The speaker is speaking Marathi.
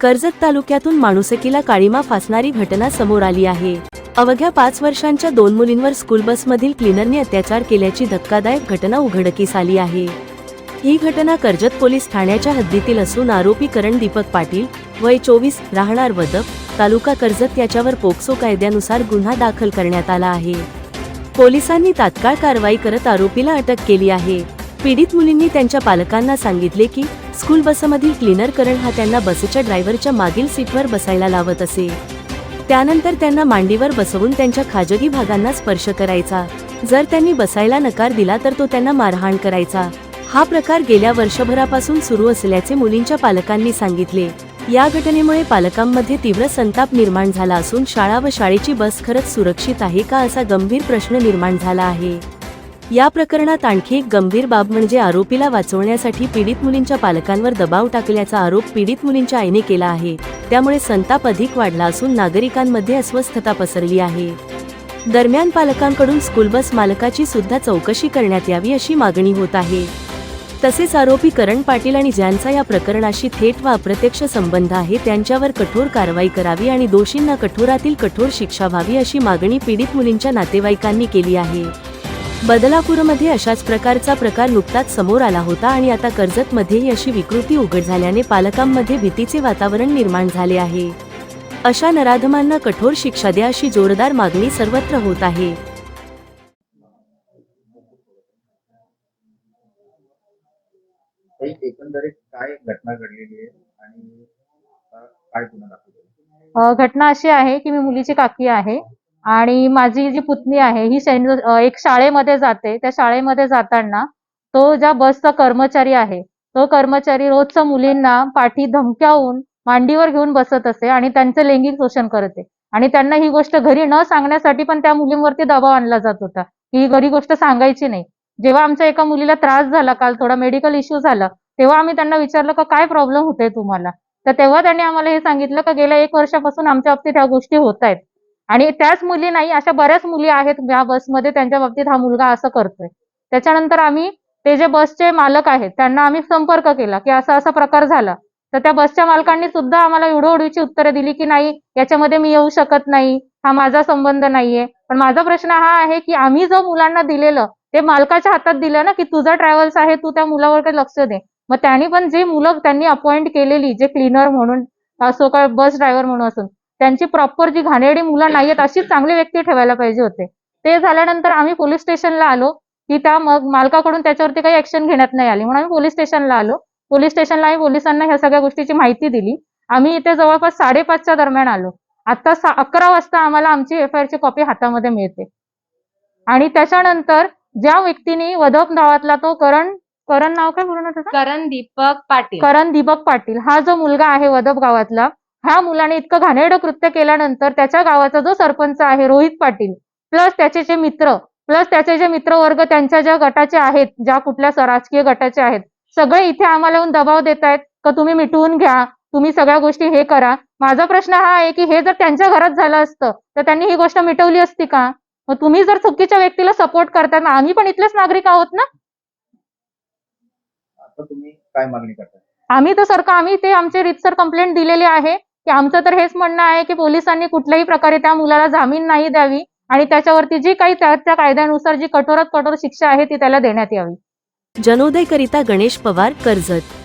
कर्जत तालुक्यातून माणुसकीला काळीमा फासणारी घटना समोर आली आहे. अवघ्या पाच वर्षांच्या दोन मुलींवर स्कूल बसमधील क्लिनरने अत्याचार केल्याची धक्कादायक घटना उघडकीस आली आहे. ही घटना कर्जत पोलीस ठाण्याच्या हद्दीतील असून आरोपी करण दीपक पाटील वय चोवीस राहणार वदप तालुका कर्जत याच्यावर पोक्सो कायद्यानुसार गुन्हा दाखल करण्यात आला आहे. पोलिसांनी तात्काळ कारवाई करत आरोपीला अटक केली आहे. पीडित मुलींनी त्यांच्या पालकांना सांगितले की स्कूल बसमधील क्लीनर करण हा त्यांना बसच्या ड्रायव्हरच्या मागील सीटवर बसायला लावत असे. त्यानंतर त्यांना मांडीवर बसवून त्यांच्या खाजगी भागांना स्पर्श करायचा. जर त्यांनी बसायला नकार दिला तर तो त्यांना मारहाण करायचा. हा प्रकार गेल्या वर्षभरापासून सुरू असल्याचे मुलींच्या पालकांनी सांगितले. या घटनेमुळे पालकांमध्ये तीव्र संताप निर्माण झाला असून शाळा व शाळेची बस खरंच सुरक्षित आहे का असा गंभीर प्रश्न निर्माण झाला आहे. या प्रकरणात आणखी एक गंभीर बाब म्हणजे आरोपीला वाचवण्यासाठी पीडित मुलींच्या पालकांवर दबाव टाकल्याचा आरोप पीडित मुलींच्या आईने केला आहे. त्यामुळे संताप अधिक वाढला असून नागरिकांमध्ये अस्वस्थता पसरली आहे. दरम्यान पालकांकडून स्कूल बस मालकाची सुद्धा चौकशी करण्यात यावी अशी मागणी होत आहे. तसेच आरोपी करण पाटील आणि ज्यांचा या प्रकरणाशी थेट व अप्रत्यक्ष संबंध आहे त्यांच्यावर कठोर कारवाई करावी आणि दोषींना कठोरातील कठोर शिक्षा व्हावी अशी मागणी पीडित मुलींच्या नातेवाईकांनी केली आहे. बदलापूरमध्ये अशाच प्रकारचा प्रकार नुकताच समोर आला होता आणि आता कर्जतमध्येही अशी विकृती उघड झाल्याने पालकांमध्ये भीतीचे वातावरण निर्माण झाले आहे. अशा नराधमांना कठोर शिक्षा द्या अशी जोरदार मागणी सर्वत्र होत आहे. काही एकंदरीत काय घटना घडलेली आहे आणि काय घटना अशी आहे की मी मुलीची काकी आहे. आणि माझी जी पुतणी आहे ही सेंट एक शाळेमध्ये जाते. त्या शाळेमध्ये जाताना तो ज्या बसचा कर्मचारी आहे तो कर्मचारी रोजच्या मुलींना पाठी धमक्यावून मांडीवर घेऊन बसत असे आणि त्यांचं लैंगिक शोषण करते आणि त्यांना ही गोष्ट घरी न सांगण्यासाठी पण त्या मुलींवरती दबाव आणला जात होता. की ही घरी गोष्ट सांगायची नाही. जेव्हा आमच्या एका मुलीला त्रास झाला काल थोडा मेडिकल इश्यू झाला तेव्हा आम्ही त्यांना विचारलं का काय प्रॉब्लेम होतोय तुम्हाला? तर तेव्हा त्यांनी आम्हाला हे सांगितलं का गेल्या एक वर्षापासून आमच्या बाबतीत ह्या गोष्टी होत आहेत. आणि त्याच मुली नाही अशा बऱ्याच मुली आहेत या बसमध्ये त्यांच्या बाबतीत हा मुलगा असं करतोय. त्याच्यानंतर आम्ही ते जे बसचे मालक आहेत त्यांना आम्ही संपर्क केला की असा असा प्रकार झाला. तर त्या बसच्या मालकांनी सुद्धा आम्हाला उडवडीची उत्तरं दिली की नाही याच्यामध्ये मी येऊ शकत नाही हा माझा संबंध नाहीये. पण माझा प्रश्न हा आहे की आम्ही जो मुलांना दिलेलं ते मालकाच्या हातात दिलं ना की तुझा ट्रॅव्हल्स आहे तू त्या मुलावर काही लक्ष दे. मग त्यांनी पण जे मुलं त्यांनी अपॉइंट केलेली जे क्लीनर म्हणून असो का बस ड्रायव्हर म्हणून असून त्यांची प्रॉपर जी घाणेरडी मुलं नाहीयेत अशीच चांगली व्यक्ती ठेवायला पाहिजे होते. ते झाल्यानंतर आम्ही पोलीस स्टेशनला आलो की त्या मग मालकाकडून त्याच्यावरती काही ऍक्शन घेण्यात नाही आली. म्हणून आम्ही पोलीस स्टेशनला आलो. पोलीस स्टेशनला आम्ही पोलिसांना ह्या सगळ्या गोष्टीची माहिती दिली. आम्ही इथे जवळपास साडेपाचच्या दरम्यान आलो. आता अकरा वाजता आम्हाला आमची एफ आय ची कॉपी हातामध्ये मिळते. आणि त्याच्यानंतर ज्या व्यक्तीने वदप गावातला तो करण करण नाव काय पूर्ण करण दीपक पाटील. करण दीपक पाटील. हा जो मुलगा आहे वदप गावातला ह्या मुलाने इतकं घाणेरडं कृत्य केल्यानंतर त्याच्या गावाचा जो सरपंच आहे रोहित पाटील प्लस त्याचे जे मित्र प्लस त्याचे जे मित्रवर्ग त्यांच्या ज्या गटाचे आहेत ज्या कुठल्या राजकीय गटाचे आहेत सगळे इथे आम्हाला येऊन दबाव देत आहेत का तुम्ही मिटवून घ्या तुम्ही सगळ्या गोष्टी हे करा. माझा प्रश्न हा आहे की हे जर त्यांच्या घरात झालं असतं तर त्यांनी ही गोष्ट मिटवली असती का? मग तुम्ही जर चुकीच्या व्यक्तीला सपोर्ट करताय मग आम्ही पण इथलेच नागरिक आहोत ना? तुम्ही काय मागणी आम्ही तर सरकार आम्ही ते आमचे रितसर कंप्लेंट दिलेली आहे. की आमचं तर हेच म्हणणं आहे की पोलिसांनी कुठल्याही प्रकारे त्या मुलाला जामीन नाही द्यावी आणि त्याच्यावरती जी काही त्या त्या कायद्यानुसार जी कठोरात कठोर शिक्षा आहे ती त्याला देण्यात यावी. जनोदयकरिता गणेश पवार कर्जत